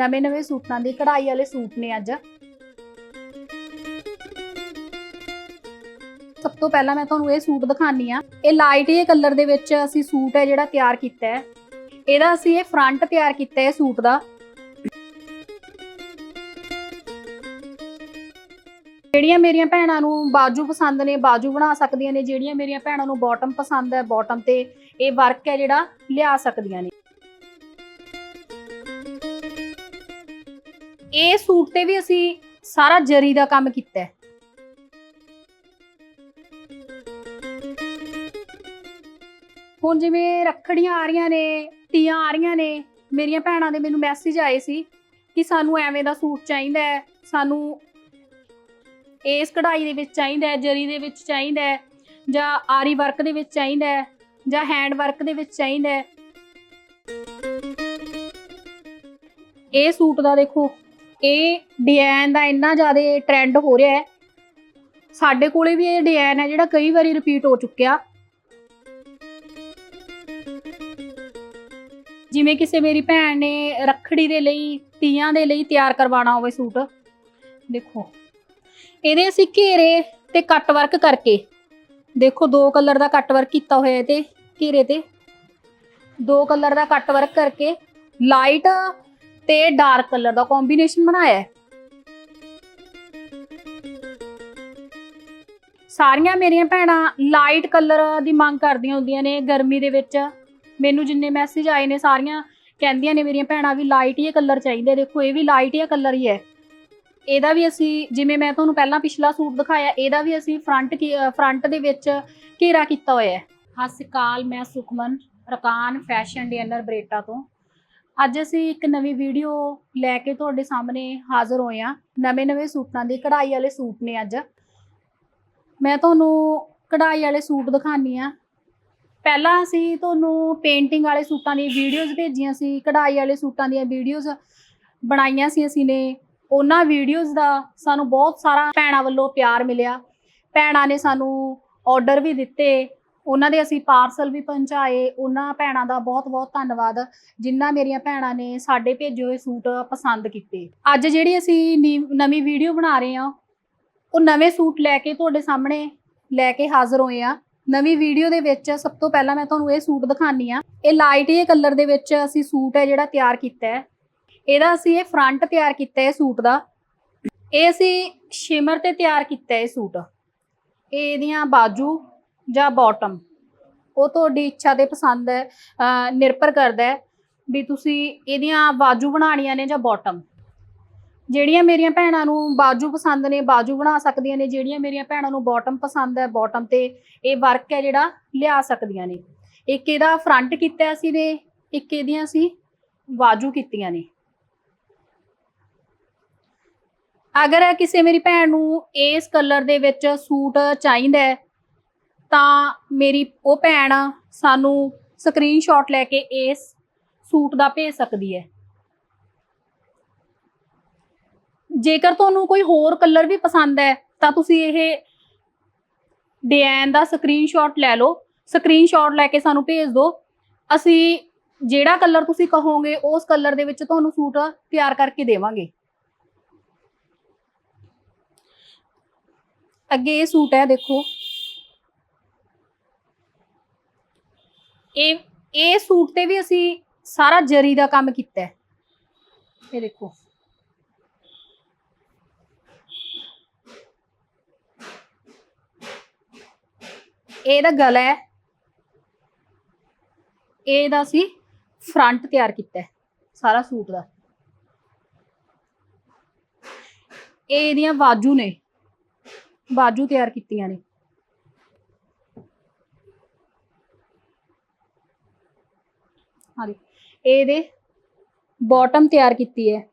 ਨਵੇਂ ਨਵੇਂ ਸੂਟਾਂ ਦੀ ਕਢਾਈ ਵਾਲੇ ਸੂਟ ਨੇ ਅੱਜ। ਸਭ ਤੋਂ ਪਹਿਲਾਂ ਮੈਂ ਤੁਹਾਨੂੰ ਇਹ ਸੂਟ ਦਿਖਾਨੀ ਆ। ਇਹ ਲਾਈਟ ਇਹ ਕਲਰ ਦੇ ਵਿੱਚ ਅਸੀਂ ਸੂਟ ਹੈ ਜਿਹੜਾ ਤਿਆਰ ਕੀਤਾ ਹੈ। ਇਹਦਾ ਅਸੀਂ ਇਹ ਫਰੰਟ ਤਿਆਰ ਕੀਤਾ ਹੈ ਸੂਟ ਦਾ। ਜਿਹੜੀਆਂ ਮੇਰੀਆਂ ਭੈਣਾਂ ਨੂੰ ਬਾਜੂ ਪਸੰਦ ਨੇ, ਬਾਜੂ ਬਣਾ ਸਕਦੀਆਂ ਨੇ। ਜਿਹੜੀਆਂ ਮੇਰੀਆਂ ਭੈਣਾਂ ਨੂੰ ਬਾਟਮ ਪਸੰਦ ਹੈ ਬਾਟਮ ਤੇ ਇਹ ਵਰਕ ਹੈ ਜਿਹੜਾ ਲਿਆ ਸਕਦੀਆਂ ਨੇ। ਇਹ ਸੂਟ ਤੇ ਵੀ ਅਸੀਂ ਸਾਰਾ ਜਰੀ ਦਾ ਕੰਮ ਕੀਤਾ ਹੈ। ਹੁਣ ਜਿਵੇਂ ਰੱਖੜੀਆਂ ਆ ਰਹੀਆਂ ਨੇ, ਤੀਆਂ ਆ ਰਹੀਆਂ ਨੇ, ਮੇਰੀਆਂ ਭੈਣਾਂ ਦੇ ਮੈਨੂੰ ਮੈਸੇਜ ਆਏ ਸੀ ਕਿ ਸਾਨੂੰ ਐਵੇਂ ਦਾ ਸੂਟ ਚਾਹੀਦਾ ਹੈ, ਸਾਨੂੰ ਇਸ ਕਢਾਈ ਦੇ ਵਿੱਚ ਚਾਹੀਦਾ ਹੈ, ਜਰੀ ਦੇ ਵਿੱਚ ਚਾਹੀਦਾ ਹੈ, ਜਾਂ ਆਰੀ ਵਰਕ ਦੇ ਵਿੱਚ ਚਾਹੀਦਾ ਹੈ, ਜਾਂ ਹੈਂਡ ਵਰਕ ਦੇ ਵਿੱਚ ਚਾਹੀਦਾ ਹੈ। ਇਹ ਸੂਟ ਦਾ ਦੇਖੋ ਇਹ ਡਿਜ਼ਾਈਨ ਦਾ ਇੰਨਾ ਜ਼ਿਆਦਾ ਟ੍ਰੈਂਡ ਹੋ ਰਿਹਾ ਹੈ। ਸਾਡੇ ਕੋਲੇ ਵੀ ਇਹ ਡਿਜ਼ਾਈਨ ਹੈ ਜਿਹੜਾ ਕਈ ਵਾਰੀ ਰਿਪੀਟ ਹੋ ਚੁੱਕਿਆ। ਜਿਵੇਂ ਕਿਸੇ ਮੇਰੀ ਭੈਣ ਨੇ ਰੱਖੜੀ ਦੇ ਲਈ, ਤੀਆਂ ਦੇ ਲਈ ਤਿਆਰ ਕਰਵਾਉਣਾ ਹੋਵੇ ਸੂਟ। ਦੇਖੋ, ਇਹਦੇ ਅਸੀਂ ਘੇਰੇ ਤੇ ਕੱਟ ਵਰਕ ਕਰਕੇ, ਦੇਖੋ ਦੋ ਕਲਰ ਦਾ ਕੱਟ ਵਰਕ ਕੀਤਾ ਹੋਇਆ ਹੈ ਤੇ ਘੇਰੇ ਤੇ। ਦੋ ਕਲਰ ਦਾ ਕੱਟ ਵਰਕ ਕਰਕੇ ਲਾਈਟ ਤੇ ਡਾਰਕ ਕਲਰ ਦਾ ਕੰਬੀਨੇਸ਼ਨ ਬਣਾਇਆ ਹੈ। ਸਾਰੀਆਂ ਮੇਰੀਆਂ ਭੈਣਾਂ ਲਾਈਟ ਕਲਰ ਦੀ ਮੰਗ ਕਰਦੀਆਂ ਹੁੰਦੀਆਂ ਨੇ ਗਰਮੀ ਦੇ ਵਿੱਚ। ਮੈਨੂੰ ਜਿੰਨੇ ਮੈਸੇਜ ਆਏ ਨੇ ਸਾਰੀਆਂ ਕਹਿੰਦੀਆਂ ਨੇ ਮੇਰੀਆਂ ਭੈਣਾਂ ਵੀ ਲਾਈਟ ਹੀ ਕਲਰ ਚਾਹੀਦੇ, ਦੇਖੋ ਇਹ ਵੀ ਲਾਈਟ ਹੀ ਕਲਰ ਹੀ ਹੈ। ਇਹਦਾ ਵੀ ਅਸੀਂ ਜਿਵੇਂ ਮੈਂ ਤੁਹਾਨੂੰ ਪਹਿਲਾਂ ਪਿਛਲਾ ਸੂਟ ਦਿਖਾਇਆ, ਇਹਦਾ ਵੀ ਅਸੀਂ ਫਰੰਟ ਫਰੰਟ ਦੇ ਵਿੱਚ ਘੇਰਾ ਕੀਤਾ ਹੋਇਆ ਹੈ। ਸਤਿ ਸ਼੍ਰੀ ਅਕਾਲ ਮੈਂ ਸੁਖਮਨ, ਰਕਾਨ ਫੈਸ਼ਨ ਡਿਜ਼ਾਈਨਰ ਬਰੇਟਾ ਤੋਂ। ਅੱਜ ਅਸੀਂ ਇੱਕ ਨਵੀਂ ਵੀਡੀਓ ਲੈ ਕੇ ਤੁਹਾਡੇ ਸਾਹਮਣੇ ਹਾਜ਼ਰ ਹੋਏ ਹਾਂ। ਨਵੇਂ ਨਵੇਂ ਸੂਟਾਂ ਦੀ ਕਢਾਈ ਵਾਲੇ ਸੂਟ ਨੇ ਅੱਜ। ਮੈਂ ਤੁਹਾਨੂੰ ਕਢਾਈ ਵਾਲੇ ਸੂਟ ਦਿਖਾਨੀ ਆ ਪਹਿਲਾਂ ਅਸੀਂ ਤੁਹਾਨੂੰ ਪੇਂਟਿੰਗ ਵਾਲੇ ਸੂਟਾਂ ਦੀ ਵੀਡੀਓਜ਼ ਭੇਜੀਆਂ ਸੀ, ਕਢਾਈ ਵਾਲੇ ਸੂਟਾਂ ਦੀਆਂ ਵੀਡੀਓਜ਼ ਬਣਾਈਆਂ ਸੀ ਅਸੀਂ ਨੇ। ਉਹਨਾਂ ਵੀਡੀਓਜ਼ ਦਾ ਸਾਨੂੰ ਬਹੁਤ ਸਾਰਾ ਭੈਣਾਂ ਵੱਲੋਂ ਪਿਆਰ ਮਿਲਿਆ। ਭੈਣਾਂ ਨੇ ਸਾਨੂੰ ਆਰਡਰ ਵੀ ਦਿੱਤੇ। ਉਹਨਾਂ ਦੇ ਅਸੀਂ ਪਾਰਸਲ ਵੀ ਪਹੁੰਚਾਏ, ਉਹਨਾਂ ਭੈਣਾਂ ਦਾ ਬਹੁਤ-ਬਹੁਤ ਧੰਨਵਾਦ, ਜਿਨ੍ਹਾਂ ਮੇਰੀਆਂ ਭੈਣਾਂ ਨੇ ਸਾਡੇ ਭੇਜੇ ਹੋਏ ਸੂਟ ਪਸੰਦ ਕੀਤੇ। ਅੱਜ ਜਿਹੜੀ ਅਸੀਂ ਨੀ- ਨਵੀਂ ਵੀਡੀਓ ਬਣਾ ਰਹੇ ਹਾਂ, ਉਹ ਨਵੇਂ ਸੂਟ ਲੈ ਕੇ ਤੁਹਾਡੇ ਸਾਹਮਣੇ ਲੈ ਕੇ ਹਾਜ਼ਰ ਹੋਏ ਆ ਨਵੀਂ ਵੀਡੀਓ ਦੇ ਵਿੱਚ ਸਭ ਤੋਂ ਪਹਿਲਾਂ ਮੈਂ ਤੁਹਾਨੂੰ ਇਹ ਸੂਟ ਦਿਖਾਨੀ ਆ ਇਹ ਲਾਈਟ ਇਹ ਕਲਰ ਦੇ ਵਿੱਚ ਅਸੀਂ ਸੂਟ ਹੈ ਜਿਹੜਾ ਤਿਆਰ ਕੀਤਾ ਹੈ। ਇਹਦਾ ਅਸੀਂ ਇਹ ਫਰੰਟ ਤਿਆਰ ਕੀਤਾ ਹੈ ਸੂਟ ਦਾ। ਇਹ ਅਸੀਂ ਸ਼ਿਮਰ ਤੇ ਤਿਆਰ ਕੀਤਾ ਹੈ ਇਹ ਸੂਟ। ਇਹ ਇਹਦੀਆਂ ਬਾਜੂ ਜਾਂ ਬਾਟਮ ਉਹ ਤੁਹਾਡੀ ਇੱਛਾ ਤੇ ਪਸੰਦ ਹੈ, ਅਹ, ਨਿਰਭਰ ਕਰਦਾ ਹੈ ਵੀ ਤੁਸੀਂ ਇਹਦੀਆਂ ਬਾਜੂ ਬਣਾਉਣੀਆਂ ਨੇ ਜਾਂ ਬਾਟਮ ਜਿਹੜੀਆਂ ਮੇਰੀਆਂ ਭੈਣਾਂ ਨੂੰ ਬਾਜੂ ਪਸੰਦ ਨੇ, ਬਾਜੂ ਬਣਾ ਸਕਦੀਆਂ ਨੇ, ਜਿਹੜੀਆਂ ਮੇਰੀਆਂ ਭੈਣਾਂ ਨੂੰ ਬਾਟਮ ਪਸੰਦ ਹੈ ਬਾਟਮ ਤੇ ਇਹ ਵਰਕ ਹੈ ਜਿਹੜਾ, ਲਿਆ ਸਕਦੀਆਂ ਨੇ। ਇੱਕ ਇਹਦਾ ਫਰੰਟ ਕੀਤਾ ਅਸੀਂ ਨੇ, ਇੱਕ ਇਹਦੀਆਂ ਅਸੀਂ ਬਾਜੂ ਕੀਤੀਆਂ ਨੇ। ਅਗਰ ਕਿਸੇ ਮੇਰੀ ਭੈਣ ਨੂੰ ਇਸ ਕਲਰ ਦੇ ਵਿੱਚ ਸੂਟ ਚਾਹੀਦਾ ਹੈ ਤਾਂ ਮੇਰੀ ਉਹ ਭੈਣ ਸਾਨੂੰ ਸਕਰੀਨਸ਼ਾਟ ਲੈ ਕੇ ਇਸ ਸੂਟ ਦਾ ਭੇਜ ਸਕਦੀ ਹੈ। ਜੇਕਰ ਤੁਹਾਨੂੰ ਕੋਈ ਹੋਰ ਕਲਰ ਵੀ ਪਸੰਦ ਹੈ, ਤਾਂ ਤੁਸੀਂ ਇਹ ਡਿਜ਼ਾਈਨ ਦਾ ਸਕਰੀਨਸ਼ਾਟ ਲੈ ਲਓ। ਸਕਰੀਨਸ਼ਾਟ ਲੈ ਕੇ ਸਾਨੂੰ ਭੇਜ ਦਿਓ। ਅਸੀਂ ਜਿਹੜਾ ਕਲਰ ਤੁਸੀਂ ਕਹੋਗੇ, ਉਸ ਕਲਰ ਦੇ ਵਿੱਚ ਤੁਹਾਨੂੰ ਸੂਟ ਤਿਆਰ ਕਰਕੇ ਦੇਵਾਂਗੇ। ਅੱਗੇ ਇਹ ਸੂਟ ਹੈ, ਦੇਖੋ। ਇਹ ਇਹ ਸੂਟ ਤੇ ਵੀ ਅਸੀਂ ਸਾਰਾ ਜਰੀ ਦਾ ਕੰਮ ਕੀਤਾ ਹੈ। ਇਹ ਦੇਖੋ। ਇਹਦਾ ਗਲਾ ਹੈ। ਇਹਦਾ ਅਸੀਂ ਫਰੰਟ ਤਿਆਰ ਕੀਤਾ ਹੈ, ਸਾਰਾ ਸੂਟ ਦਾ। ਇਹ ਇਹਦੀਆਂ ਬਾਜੂ ਨੇ, ਬਾਜੂ ਤਿਆਰ ਕੀਤੀਆਂ ਨੇ। ਹਾਂਜੀ। ਇਹਦੇ ਬਾਟਮ ਤਿਆਰ ਕੀਤੀ ਹੈ।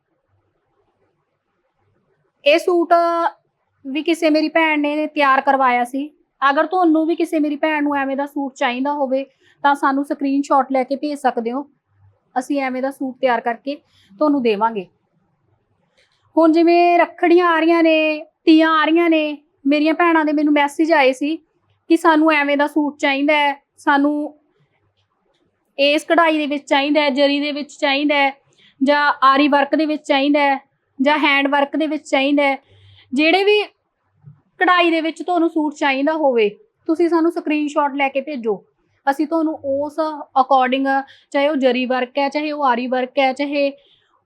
ਇਹ ਸੂਟ ਵੀ ਕਿਸੇ ਮੇਰੀ ਭੈਣ ਨੇ ਤਿਆਰ ਕਰਵਾਇਆ ਸੀ। ਅਗਰ ਤੁਹਾਨੂੰ ਵੀ ਕਿਸੇ ਮੇਰੀ ਭੈਣ ਨੂੰ ਐਵੇਂ ਦਾ ਸੂਟ ਚਾਹੀਦਾ ਹੋਵੇ, ਤਾਂ ਸਾਨੂੰ ਸਕਰੀਨਸ਼ਾਟ ਲੈ ਕੇ ਭੇਜ ਸਕਦੇ ਹੋ। ਅਸੀਂ ਐਵੇਂ ਦਾ ਸੂਟ ਤਿਆਰ ਕਰਕੇ ਤੁਹਾਨੂੰ ਦੇਵਾਂਗੇ। ਹੁਣ ਜਿਵੇਂ ਰੱਖੜੀਆਂ ਆ ਰਹੀਆਂ ਨੇ, ਤੀਆਂ ਆ ਰਹੀਆਂ ਨੇ, ਮੇਰੀਆਂ ਭੈਣਾਂ ਦੇ ਮੈਨੂੰ ਮੈਸੇਜ ਆਏ ਸੀ ਕਿ ਸਾਨੂੰ ਐਵੇਂ ਦਾ ਸੂਟ ਚਾਹੀਦਾ ਹੈ। ਸਾਨੂੰ ਇਸ ਕਢਾਈ ਦੇ ਵਿੱਚ ਚਾਹੀਦਾ ਹੈ, ਜਰੀ ਦੇ ਵਿੱਚ ਚਾਹੀਦਾ ਹੈ, ਜਾਂ ਆਰੀ ਵਰਕ ਦੇ ਵਿੱਚ ਚਾਹੀਦਾ ਹੈ, ਜਾਂ ਹੈਂਡ ਵਰਕ ਦੇ ਵਿੱਚ ਚਾਹੀਦਾ ਹੈ। ਜਿਹੜੇ ਵੀ ਕਢਾਈ ਦੇ ਵਿੱਚ ਤੁਹਾਨੂੰ ਸੂਟ ਚਾਹੀਦਾ ਹੋਵੇ, ਤੁਸੀਂ ਸਾਨੂੰ ਸਕਰੀਨਸ਼ਾਟ ਲੈ ਕੇ ਭੇਜੋ। ਅਸੀਂ ਤੁਹਾਨੂੰ ਉਸ ਅਕੋਰਡਿੰਗ ਚਾਹੇ ਉਹ ਜਰੀ ਵਰਕ ਹੈ, ਚਾਹੇ ਉਹ ਆਰੀ ਵਰਕ ਹੈ, ਚਾਹੇ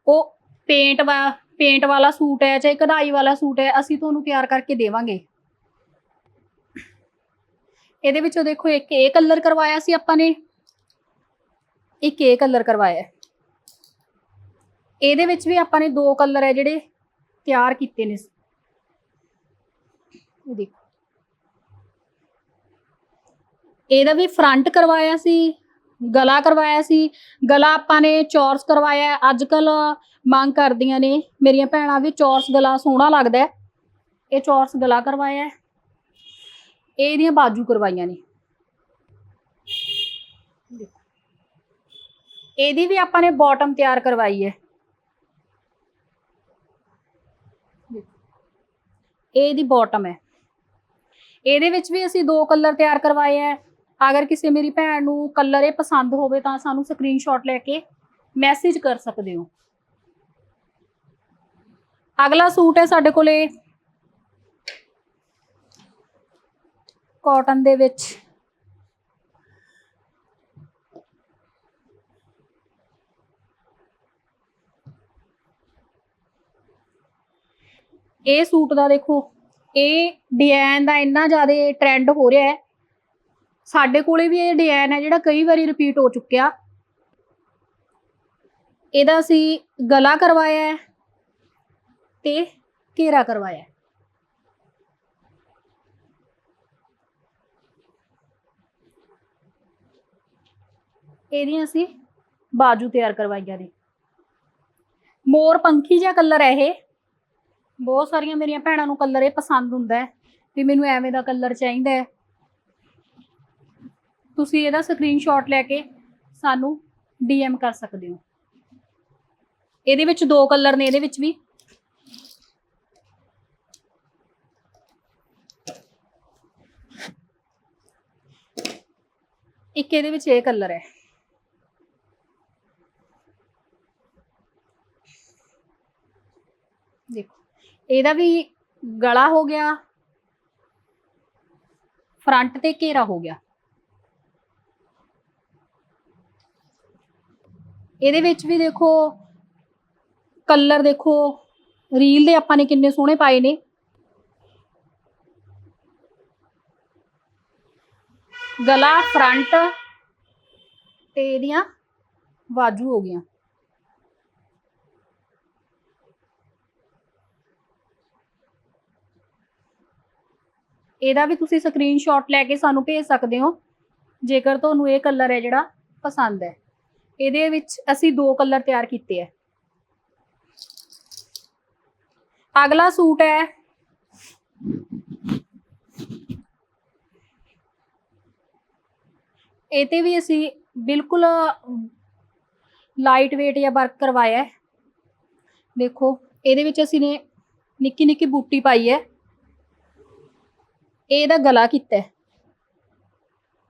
ਉਹ ਪੇਂਟ ਵਾ ਪੇਂਟ ਵਾਲਾ ਸੂਟ ਹੈ, ਚਾਹੇ ਕਢਾਈ ਵਾਲਾ ਸੂਟ ਹੈ, ਅਸੀਂ ਤੁਹਾਨੂੰ ਤਿਆਰ ਕਰਕੇ ਦੇਵਾਂਗੇ। ਇਹਦੇ ਵਿੱਚੋਂ ਦੇਖੋ ਇੱਕ ਇਹ ਕਲਰ ਕਰਵਾਇਆ ਸੀ ਆਪਾਂ ਨੇ। ਇੱਕ ਇਹ ਕਲਰ ਕਰਵਾਇਆ ਇਹਦੇ ਵਿੱਚ ਵੀ ਆਪਾਂ ਨੇ ਦੋ ਕਲਰ ਹੈ ਜਿਹੜੇ ਤਿਆਰ ਕੀਤੇ ਨੇ। ਇਹ ਦੇਖੋ। ਇਹਦਾ ਵੀ ਫਰੰਟ ਕਰਵਾਇਆ ਸੀ, ਗਲਾ ਕਰਵਾਇਆ ਸੀ, ਗਲਾ ਆਪਾਂ ਨੇ ਚੌਰਸ ਕਰਵਾਇਆ ਅੱਜ ਕੱਲ ਮੰਗ ਕਰਦੀਆਂ ਨੇ, ਮੇਰੀਆਂ ਭੈਣਾਂ ਵੀ ਚੌਰਸ ਗਲਾ ਸੋਹਣਾ ਲੱਗਦਾ ਇਹ ਚੌਰਸ ਗਲਾ ਕਰਵਾਇਆ ਇਹਦੀਆਂ ਬਾਜੂ ਕਰਵਾਈਆਂ ਨੇ। ਦੇਖੋ। ਇਹਦੀ ਵੀ ਆਪਾਂ ਨੇ ਬਾਟਮ ਤਿਆਰ ਕਰਵਾਈ ਹੈ। ਇਹ ਇਹਦੀ ਬਾਟਮ ਹੈ। ਇਹਦੇ ਵਿੱਚ ਵੀ ਅਸੀਂ ਦੋ ਕਲਰ ਤਿਆਰ ਕਰਵਾਏ ਹੈ। ਅਗਰ ਕਿਸੇ ਮੇਰੀ ਭੈਣ ਨੂੰ ਕਲਰ ਇਹ ਪਸੰਦ ਹੋਵੇ ਤਾਂ ਸਾਨੂੰ ਸਕਰੀਨਸ਼ਾਟ ਲੈ ਕੇ ਮੈਸੇਜ ਕਰ ਸਕਦੇ ਹੋ। ਅਗਲਾ ਸੂਟ ਹੈ ਸਾਡੇ ਕੋਲੇ ਕਾਟਨ ਦੇ ਵਿੱਚ। ਇਹ ਸੂਟ ਦਾ ਦੇਖੋ, ਇਹ ਡਿਜ਼ਾਈਨ ਦਾ ਇੰਨਾ ਜ਼ਿਆਦਾ ਟ੍ਰੈਂਡ ਹੋ ਰਿਹਾ ਹੈ। ਸਾਡੇ ਕੋਲੇ ਵੀ ਇਹ ਡਿਜ਼ਾਈਨ ਹੈ ਜਿਹੜਾ ਕਈ ਵਾਰੀ ਰਿਪੀਟ ਹੋ ਚੁੱਕਿਆ। ਇਹਦਾ ਅਸੀਂ ਗਲਾ ਕਰਵਾਇਆ ਹੈ ਤੇ ਘੇਰਾ ਕਰਵਾਇਆ ਹੈ। ਇਹਦੀਆਂ ਅਸੀਂ ਬਾਜੂ ਤਿਆਰ ਕਰਵਾਈਆਂ ਨੇ। ਮੋਰ ਪੰਖੀ ਜਿਹਾ ਕਲਰ ਹੈ ਇਹ। ਬਹੁਤ ਸਾਰੀਆਂ ਮੇਰੀਆਂ ਭੈਣਾਂ ਨੂੰ ਕਲਰ ਇਹ ਪਸੰਦ ਹੁੰਦਾ ਹੈ ਵੀ ਮੈਨੂੰ ਐਵੇਂ ਦਾ ਕਲਰ ਚਾਹੀਦਾ ਹੈ। ਤੁਸੀਂ ਇਹਦਾ ਸਕਰੀਨਸ਼ਾਟ ਲੈ ਕੇ ਸਾਨੂੰ ਡੀਐਮ ਕਰ ਸਕਦੇ ਹੋ। ਇਹਦੇ ਵਿੱਚ ਦੋ ਕਲਰ ਨੇ, ਇਹਦੇ ਵਿੱਚ ਵੀ। ਇੱਕ ਇਹਦੇ ਵਿੱਚ ਇਹ ਕਲਰ ਹੈ। ਦੇਖੋ। ਇਹਦਾ ਵੀ ਗਲਾ ਹੋ ਗਿਆ। ਫਰੰਟ ਤੇ ਘੇਰਾ ਹੋ ਗਿਆ। ਇਹਦੇ ਵਿੱਚ ਵੀ ਦੇਖੋ ਕਲਰ ਦੇਖੋ ਰੀਲ ਦੇ ਆਪਾਂ ਨੇ ਕਿੰਨੇ ਸੋਹਣੇ ਪਾਏ ਨੇ। ਗਲਾ ਫਰੰਟ ਤੇ ਇਹਦੀਆਂ ਬਾਜੂ ਹੋ ਗਈਆਂ। ਇਹਦਾ ਵੀ ਤੁਸੀਂ ਸਕਰੀਨਸ਼ਾਟ ਲੈ ਕੇ ਸਾਨੂੰ ਭੇਜ ਸਕਦੇ ਹੋ। ਜੇਕਰ ਤੁਹਾਨੂੰ ਇਹ ਕਲਰ ਹੈ ਜਿਹੜਾ ਪਸੰਦ ਹੈ। ਇਹਦੇ ਵਿੱਚ ਅਸੀਂ ਦੋ ਕਲਰ ਤਿਆਰ ਕੀਤੇ ਹੈ। ਅਗਲਾ ਸੂਟ ਹੈ। ਇਹ ਤੇ ਵੀ ਅਸੀਂ ਬਿਲਕੁਲ ਲਾਈਟ weight ਜਾਂ ਵਰਕ ਕਰਵਾਇਆ ਦੇਖੋ, ਇਹਦੇ ਵਿੱਚ ਅਸੀਂ ਨੇ ਨਿੱਕੀ ਨਿੱਕੀ ਬੂਟੀ ਪਾਈ ਹੈ। ਇਹ ਇਹਦਾ ਗਲਾ ਕੀਤਾ ਹੈ।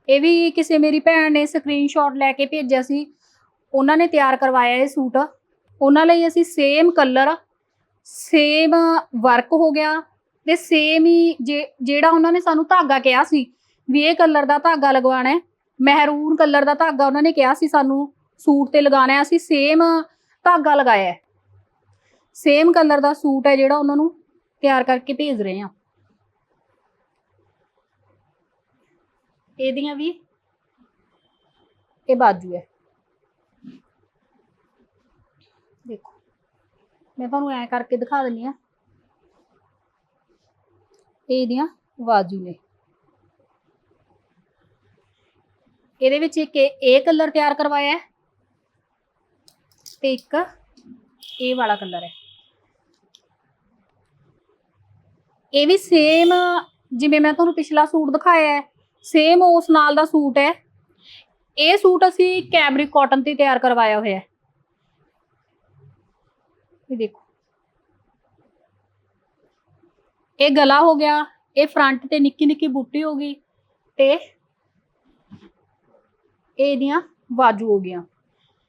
ਇਹ ਵੀ ਕਿਸੇ ਮੇਰੀ ਭੈਣ ਨੇ ਸਕਰੀਨਸ਼ਾਟ ਲੈ ਕੇ ਭੇਜਿਆ ਸੀ। ਉਹਨਾਂ ਨੇ ਤਿਆਰ ਕਰਵਾਇਆ ਇਹ ਸੂਟ। ਉਹਨਾਂ ਲਈ ਅਸੀਂ ਸੇਮ ਕਲਰ ਸੇਮ ਵਰਕ ਹੋ ਗਿਆ ਤੇ ਸੇਮ ਹੀ ਜੇ- ਜਿਹੜਾ ਉਹਨਾਂ ਨੇ ਸਾਨੂੰ ਧਾਗਾ ਕਿਹਾ ਸੀ ਵੀ ਇਹ ਕਲਰ ਦਾ ਧਾਗਾ ਲਗਵਾਉਣਾ ਹੈ, ਮਹਿਰੂਨ ਕਲਰ ਦਾ ਧਾਗਾ ਉਹਨਾਂ ਨੇ ਕਿਹਾ ਸੀ ਸਾਨੂੰ ਸੂਟ ਤੇ ਲਗਾਉਣਾ ਹੈ, ਅਸੀਂ ਸੇਮ ਧਾਗਾ ਲਗਾਇਆ ਸੇਮ ਕਲਰ ਦਾ ਸੂਟ ਹੈ ਜਿਹੜਾ ਉਹਨਾਂ ਨੂੰ ਤਿਆਰ ਕਰਕੇ ਭੇਜ ਰਹੇ ਹਾਂ। ਇਹਦੀਆਂ ਵੀ, ਇਹ ਬਾਜੂ ਹੈ। ਦੇਖੋ, ਮੈਂ ਤੁਹਾਨੂੰ ਐ ਕਰਕੇ ਦਿਖਾ ਦਿੰਨੀ ਆ ਇਹਦੀਆਂ ਬਾਜੂ ਨੇ। ਇਹਦੇ ਵਿੱਚ ਇੱਕ ਇਹ ਕਲਰ ਤਿਆਰ ਕਰਵਾਇਆ ਤੇ ਇੱਕ ਇਹ ਵਾਲਾ ਕਲਰ ਹੈ। ਇਹ ਵੀ ਸੇਮ ਜਿਵੇਂ ਮੈਂ ਤੁਹਾਨੂੰ ਪਿਛਲਾ ਸੂਟ ਦਿਖਾਇਆ ਹੈ। ਸੇਮ ਉਸ ਨਾਲ ਦਾ ਸੂਟ ਹੈ। ਇਹ ਸੂਟ ਅਸੀਂ ਕੈਮਰਿਕ ਕਾਟਨ ਤੇ ਤਿਆਰ ਕਰਵਾਇਆ ਹੋਇਆ ਹੈ। ਇਹ ਦੇਖੋ। ਇਹ ਗਲਾ ਹੋ ਗਿਆ, ਇਹ ਫਰੰਟ ਤੇ ਨਿੱਕੀ ਨਿੱਕੀ ਬੂਟੀ ਹੋ ਗਈ ਤੇ ਇਹਦੀਆਂ ਬਾਜੂ ਹੋ ਗਈਆਂ।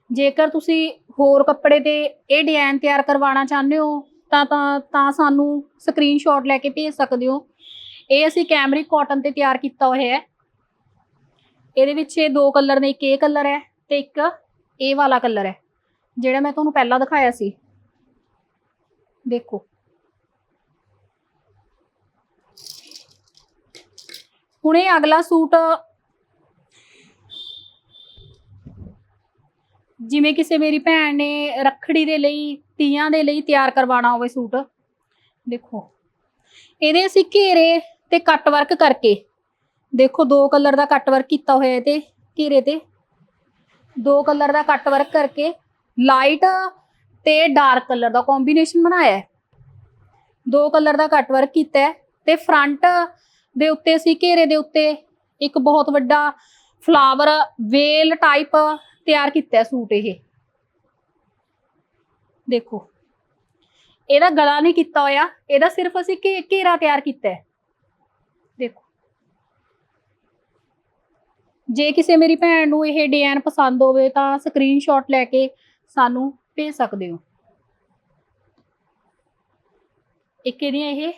ਜੇਕਰ ਤੁਸੀਂ ਹੋਰ ਕੱਪੜੇ ਤੇ ਇਹ ਡਿਜ਼ਾਈਨ ਤਿਆਰ ਕਰਵਾਉਣਾ ਚਾਹੁੰਦੇ ਹੋ, ਤਾਂ ਤਾਂ ਤਾਂ ਸਾਨੂੰ ਸਕਰੀਨਸ਼ਾਟ ਲੈ ਕੇ ਭੇਜ ਸਕਦੇ ਹੋ। ਇਹ ਅਸੀਂ ਕੈਮਰਿਕ ਕਾਟਨ ਤੇ ਤਿਆਰ ਕੀਤਾ ਹੋਇਆ ਹੈ। ਇਹਦੇ ਵਿੱਚ ਇਹ ਦੋ ਕਲਰ ਨੇ, ਇੱਕ ਇਹ ਕਲਰ ਹੈ ਤੇ ਇੱਕ ਇਹ ਵਾਲਾ ਕਲਰ ਹੈ। ਜਿਹੜਾ ਮੈਂ ਤੁਹਾਨੂੰ ਪਹਿਲਾਂ ਦਿਖਾਇਆ ਸੀ। ਦੇਖੋ। ਹੁਣ ਇਹ ਅਗਲਾ ਸੂਟ ਜਿਵੇਂ ਕਿਸੇ ਮੇਰੀ ਭੈਣ ਨੇ ਰੱਖੜੀ ਦੇ ਲਈ, ਤੀਆਂ ਦੇ ਲਈ ਤਿਆਰ ਕਰਵਾਉਣਾ ਹੋਵੇ ਸੂਟ। ਦੇਖੋ। ਇਹਦੇ ਅਸੀਂ ਘੇਰੇ ਤੇ ਕੱਟ ਵਰਕ ਕਰਕੇ। ਦੇਖੋ, ਦੋ ਕਲਰ ਦਾ ਕੱਟ ਵਰਕ ਕੀਤਾ ਹੋਇਆ ਤੇ ਘੇਰੇ ਤੇ। ਦੋ ਕਲਰ ਦਾ ਕੱਟ ਵਰਕ ਕਰਕੇ ਲਾਈਟ ਤੇ ਡਾਰਕ ਕਲਰ ਦਾ ਕੰਬੀਨੇਸ਼ਨ ਬਣਾਇਆ। ਹੈ ਦੋ ਕਲਰ ਦਾ ਕੱਟ ਵਰਕ ਕੀਤਾ ਹੈ ਤੇ ਫਰੰਟ ਦੇ ਉੱਤੇ ਅਸੀਂ ਘੇਰੇ ਦੇ ਉੱਤੇ ਇੱਕ ਬਹੁਤ ਵੱਡਾ ਫਲਾਵਰ ਵੇਲ ਟਾਈਪ ਤਿਆਰ ਕੀਤਾ ਹੈ ਸੂਟ ਇਹ। ਦੇਖੋ। ਇਹਦਾ ਗਲਾ ਨਹੀਂ ਕੀਤਾ ਹੋਇਆ, ਇਹਦਾ ਸਿਰਫ ਅਸੀਂ ਘੇ- ਘੇਰਾ ਤਿਆਰ ਕੀਤਾ ਹੈ। ਦੇਖੋ। ਜੇ ਕਿਸੇ ਮੇਰੀ ਭੈਣ ਨੂੰ ਇਹ ਡਿਜ਼ਾਈਨ ਪਸੰਦ ਹੋਵੇ ਤਾਂ ਸਕਰੀਨਸ਼ਾਟ ਲੈ ਕੇ ਸਾਨੂੰ ਭੇਜ ਸਕਦੇ ਹੋ। ਇੱਕ ਇਹਦੀਆਂ ਇਹ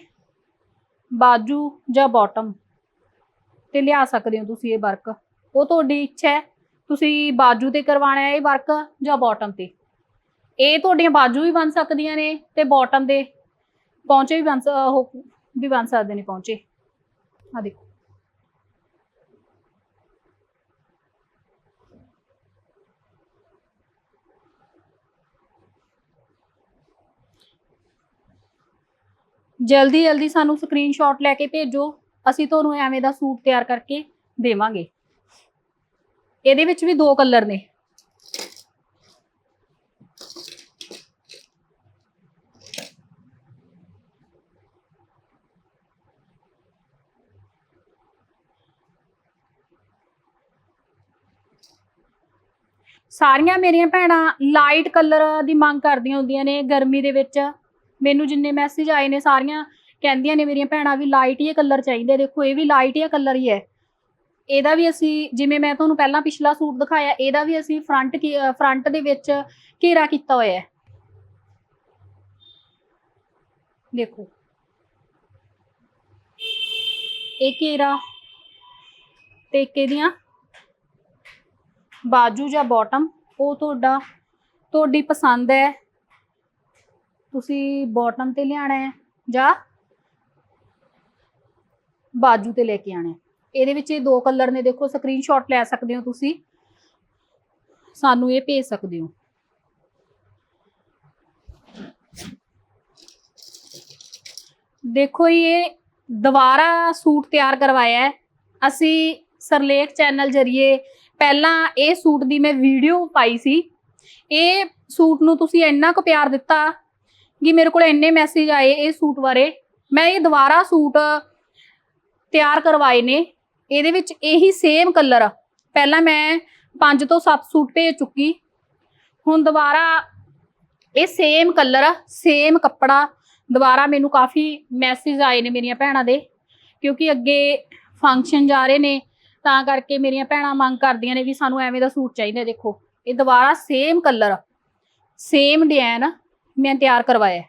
ਬਾਜੂ ਜਾਂ ਬਾਟਮ ਤੇ ਲਿਆ ਸਕਦੇ ਹੋ ਤੁਸੀਂ ਇਹ ਵਰਕ ਉਹ ਤੁਹਾਡੀ ਇੱਛਾ ਹੈ। ਤੁਸੀਂ ਬਾਜੂ ਤੇ ਕਰਵਾਉਣਾ ਹੈ ਇਹ ਵਰਕ ਜਾਂ ਬਾਟਮ ਤੇ। ਇਹ ਤੁਹਾਡੀਆਂ ਬਾਜੂ ਵੀ ਬਣ ਸਕਦੀਆਂ ਨੇ ਤੇ ਬਾਟਮ ਦੇ ਪਹੁੰਚੇ ਵੀ ਬਣ ਸ- ਉਹ ਵੀ ਬਣ ਸਕਦੇ ਨੇ ਪਹੁੰਚੇ ਆ ਦੇਖੋ। ਜਲਦੀ ਜਲਦੀ ਸਾਨੂੰ ਸਕਰੀਨਸ਼ਾਟ ਲੈ ਕੇ ਭੇਜੋ। ਅਸੀਂ ਤੁਹਾਨੂੰ ਐਵੇਂ ਦਾ ਸੂਟ ਤਿਆਰ ਕਰਕੇ ਦੇਵਾਂਗੇ। ਇਹਦੇ ਵਿੱਚ ਵੀ ਦੋ ਕਲਰ ਨੇ। ਸਾਰੀਆਂ ਮੇਰੀਆਂ ਭੈਣਾਂ ਲਾਈਟ ਕਲਰ ਦੀ ਮੰਗ ਕਰਦੀਆਂ ਹੁੰਦੀਆਂ ਨੇ ਗਰਮੀ ਦੇ ਵਿੱਚ। ਮੈਨੂੰ ਜਿੰਨੇ ਮੈਸੇਜ ਆਏ ਨੇ ਸਾਰੀਆਂ ਕਹਿੰਦੀਆਂ ਨੇ ਮੇਰੀਆਂ ਭੈਣਾਂ ਵੀ ਲਾਈਟ ਹੀ ਕਲਰ ਚਾਹੀਦੇ ਦੇਖੋ, ਇਹ ਵੀ ਲਾਈਟ ਹੀ ਕਲਰ ਹੀ ਹੈ। ਇਹਦਾ ਵੀ ਅਸੀਂ ਜਿਵੇਂ ਮੈਂ ਤੁਹਾਨੂੰ ਪਹਿਲਾਂ ਪਿਛਲਾ ਸੂਟ ਦਿਖਾਇਆ, ਇਹਦਾ ਵੀ ਅਸੀਂ ਫਰੰਟ ਫਰੰਟ ਦੇ ਵਿੱਚ ਘੇਰਾ ਕੀਤਾ ਹੋਇਆ ਹੈ। ਦੇਖੋ। ਇਹ ਘੇਰਾ ਤੇ ਇੱਕ ਇਹਦੀਆਂ ਬਾਜੂ ਜਾਂ ਬਾਟਮ ਉਹ ਤੁਹਾਡਾ ਤੁਹਾਡੀ ਪਸੰਦ ਹੈ। ਤੁਸੀਂ ਬਾਟਮ ਤੇ ਲਿਆਣਾ ਹੈ ਜਾਂ ਬਾਜੂ ਤੇ ਲੈ ਕੇ ਆਣਾ ਹੈ। ਇਹਦੇ ਵਿੱਚ ਇਹ ਦੋ ਕਲਰ ਨੇ ਦੇਖੋ ਸਕਰੀਨਸ਼ਾਟ ਲੈ ਸਕਦੇ ਹੋ ਤੁਸੀਂ। ਸਾਨੂੰ ਇਹ ਭੇਜ ਸਕਦੇ ਹੋ। ਦੇਖੋ ਜੀ, ਇਹ ਦੁਬਾਰਾ ਸੂਟ ਤਿਆਰ ਕਰਵਾਇਆ ਹੈ। ਅਸੀਂ ਸਰਲੇਖ ਚੈਨਲ ਜਰੀਏ ਪਹਿਲਾਂ ਇਹ ਸੂਟ ਦੀ ਮੈਂ ਵੀਡੀਓ ਪਾਈ ਸੀ। ਇਹ ਸੂਟ ਨੂੰ ਤੁਸੀਂ ਇੰਨਾ ਕੁ ਪਿਆਰ ਦਿੱਤਾ ਕਿ ਮੇਰੇ ਕੋਲ ਇੰਨੇ ਮੈਸੇਜ ਆਏ ਇਹ ਸੂਟ ਬਾਰੇ। ਮੈਂ ਇਹ ਦੁਬਾਰਾ ਸੂਟ ਤਿਆਰ ਕਰਵਾਏ ਨੇ। ਇਹਦੇ ਵਿੱਚ ਇਹੀ ਸੇਮ ਕਲਰ ਪਹਿਲਾਂ ਮੈਂ 5 ਤੋਂ 7 ਸੂਟ ਭੇਜ ਚੁੱਕੀ। ਹੁਣ ਦੁਬਾਰਾ ਇਹ ਸੇਮ ਕਲਰ ਸੇਮ ਕੱਪੜਾ ਦੁਬਾਰਾ ਮੈਨੂੰ ਕਾਫੀ ਮੈਸੇਜ ਆਏ ਨੇ ਮੇਰੀਆਂ ਭੈਣਾਂ ਦੇ। ਕਿਉਂਕਿ ਅੱਗੇ ਫੰਕਸ਼ਨ ਜਾ ਰਹੇ ਨੇ। ਤਾਂ ਕਰਕੇ ਮੇਰੀਆਂ ਭੈਣਾਂ ਮੰਗ ਕਰਦੀਆਂ ਨੇ ਵੀ ਸਾਨੂੰ ਐਵੇਂ ਦਾ ਸੂਟ ਚਾਹੀਦਾ ਦੇਖੋ। ਇਹ ਦੁਬਾਰਾ ਸੇਮ ਕਲਰ ਸੇਮ ਡਿਜ਼ਾਈਨ ਮੈਂ ਤਿਆਰ ਕਰਵਾਇਆ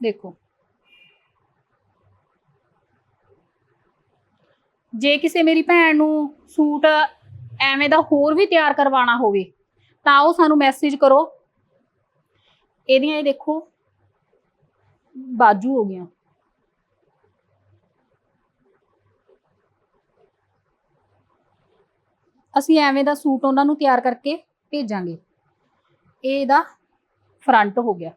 ਦੇਖੋ। ਜੇ ਕਿਸੇ ਮੇਰੀ ਭੈਣ ਨੂੰ ਸੂਟ ਐਵੇਂ ਦਾ ਹੋਰ ਵੀ ਤਿਆਰ ਕਰਵਾਉਣਾ ਹੋਵੇ, ਤਾਂ ਉਹ ਸਾਨੂੰ ਮੈਸੇਜ ਕਰੋ। ਇਹਦੀਆਂ ਇਹ ਦੇਖੋ, ਬਾਜੂ ਹੋ ਗਈਆਂ। ਅਸੀਂ ਐਵੇਂ ਦਾ ਸੂਟ ਉਹਨਾਂ ਨੂੰ ਤਿਆਰ ਕਰਕੇ ਭੇਜਾਂਗੇ। ਇਹ ਇਹਦਾ ਫਰੰਟ ਹੋ ਗਿਆ।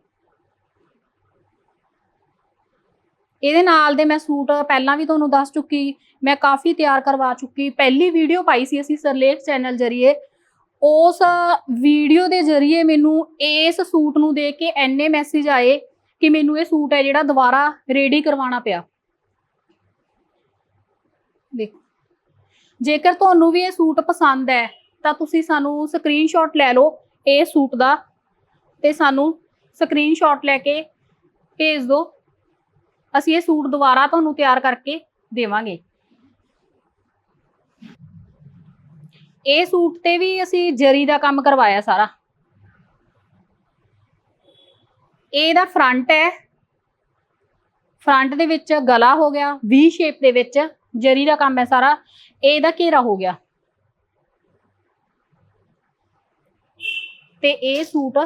ਇਹਦੇ ਨਾਲ ਦੇ ਮੈਂ ਸੂਟ ਪਹਿਲਾਂ ਵੀ ਤੁਹਾਨੂੰ ਦੱਸ ਚੁੱਕੀ, ਮੈਂ ਕਾਫੀ ਤਿਆਰ ਕਰਵਾ ਚੁੱਕੀ। ਪਹਿਲੀ ਵੀਡੀਓ ਪਾਈ ਸੀ ਅਸੀਂ ਸਰਲੇਖ ਚੈਨਲ ਜਰੀਏ। ਉਸ ਵੀਡੀਓ ਦੇ ਜਰੀਏ ਮੈਨੂੰ ਇਸ ਸੂਟ ਨੂੰ ਦੇਖ ਕੇ ਐਨੇ ਮੈਸੇਜ ਆਏ ਕਿ ਮੈਨੂੰ ਇਹ ਸੂਟ ਹੈ ਜਿਹੜਾ ਦੁਬਾਰਾ ਰੈਡੀ ਕਰਵਾਉਣਾ ਪਿਆ। ਜੇਕਰ ਤੁਹਾਨੂੰ ਵੀ ਇਹ ਸੂਟ ਪਸੰਦ ਹੈ, ਤਾਂ ਤੁਸੀਂ ਸਾਨੂੰ ਸਕਰੀਨਸ਼ਾਟ ਲੈ ਲਓ ਇਹ ਸੂਟ ਦਾ ਤੇ ਸਾਨੂੰ ਸਕਰੀਨਸ਼ਾਟ ਲੈ ਕੇ ਭੇਜ ਦਿਓ। ਅਸੀਂ ਇਹ ਸੂਟ ਦੁਬਾਰਾ ਤੁਹਾਨੂੰ ਤਿਆਰ ਕਰਕੇ ਦੇਵਾਂਗੇ। ਇਹ ਸੂਟ ਤੇ ਵੀ ਅਸੀਂ ਜਰੀ ਦਾ ਕੰਮ ਕਰਵਾਇਆ ਸਾਰਾ। ਇਹ ਇਹਦਾ ਫਰੰਟ ਹੈ। ਫਰੰਟ ਦੇ ਵਿੱਚ ਗਲਾ ਹੋ ਗਿਆ ਵੀ ਸ਼ੇਪ ਦੇ ਵਿੱਚ। ਜਰੀ ਦਾ ਕੰਮ ਹੈ ਸਾਰਾ ਇਹ ਇਹਦਾ ਘੇਰਾ ਹੋ ਗਿਆ। ਤੇ ਇਹ ਸੂਟ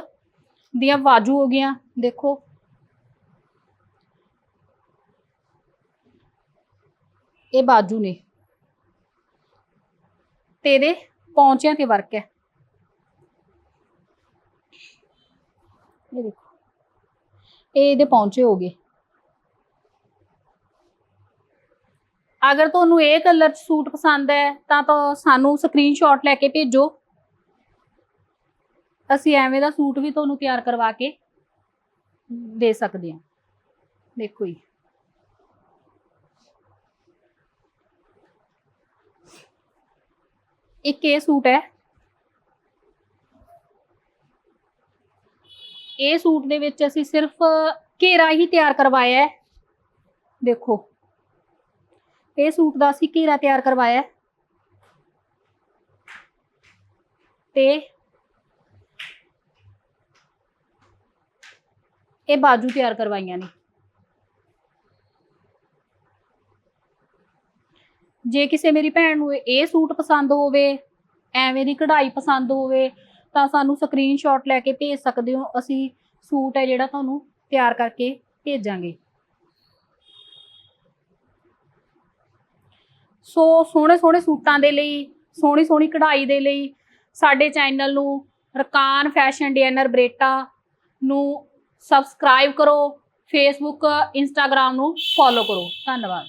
ਦੀਆਂ ਬਾਜੂ ਹੋ ਗਈਆਂ, ਦੇਖੋ। ਇਹ ਬਾਜੂ ਨੇ। ਤੇ ਇਹਦੇ ਪੌਂਚਿਆਂ ਤੇ ਵਰਕ ਹੈ। ਇਹ ਦੇਖੋ। ਇਹ ਇਹਦੇ ਪੌਂਚੇ ਹੋ ਗਏ। ਅਗਰ ਤੁਹਾਨੂੰ ਇਹ ਕਲਰ ਚ ਸੂਟ ਪਸੰਦ ਹੈ, ਤਾਂ ਤਾਂ ਸਾਨੂੰ ਸਕਰੀਨਸ਼ਾਟ ਲੈ ਕੇ ਭੇਜੋ। ਅਸੀਂ ਐਵੇਂ ਦਾ ਸੂਟ ਵੀ ਤੁਹਾਨੂੰ ਤਿਆਰ ਕਰਵਾ ਕੇ ਦੇ ਸਕਦੇ ਹਾਂ। ਦੇਖੋ ਜੀ। ਇੱਕ ਇਹ ਸੂਟ ਹੈ। ਇਹ ਸੂਟ ਦੇ ਵਿੱਚ ਅਸੀਂ ਸਿਰਫ ਘੇਰਾ ਹੀ ਤਿਆਰ ਕਰਵਾਇਆ ਹੈ। ਦੇਖੋ। ਇਹ ਸੂਟ ਦਾ ਅਸੀਂ ਘੇਰਾ ਤਿਆਰ ਕਰਵਾਇਆ ਹੈ। ਤੇ ਇਹ ਬਾਜੂ ਤਿਆਰ ਕਰਵਾਈਆਂ ਨੇ। ਜੇ ਕਿਸੇ ਮੇਰੀ ਭੈਣ ਨੂੰ ਇਹ ਸੂਟ ਪਸੰਦ ਹੋਵੇ, ਐਵੇਂ ਦੀ ਕਢਾਈ ਪਸੰਦ ਹੋਵੇ, ਤਾਂ ਸਾਨੂੰ ਸਕਰੀਨਸ਼ਾਟ ਲੈ ਕੇ ਭੇਜ ਸਕਦੇ ਹੋ। ਅਸੀਂ ਸੂਟ ਹੈ ਜਿਹੜਾ ਤੁਹਾਨੂੰ ਤਿਆਰ ਕਰਕੇ ਭੇਜਾਂਗੇ। ਸੋ ਸੋਹਣੇ ਸੋਹਣੇ ਸੂਟਾਂ ਦੇ ਲਈ, ਸੋਹਣੀ ਸੋਹਣੀ ਕਢਾਈ ਦੇ ਲਈ, ਸਾਡੇ ਚੈਨਲ ਨੂੰ ਰਕਾਨ ਫੈਸ਼ਨ ਡਿਜ਼ਾਈਨਰ ਬਰੇਟਾ ਨੂੰ ਸਬਸਕ੍ਰਾਈਬ ਕਰੋ ਫੇਸਬੁੱਕ ਇੰਸਟਾਗ੍ਰam ਨੂੰ ਫੋਲੋ ਕਰੋ। ਧੰਨਵਾਦ।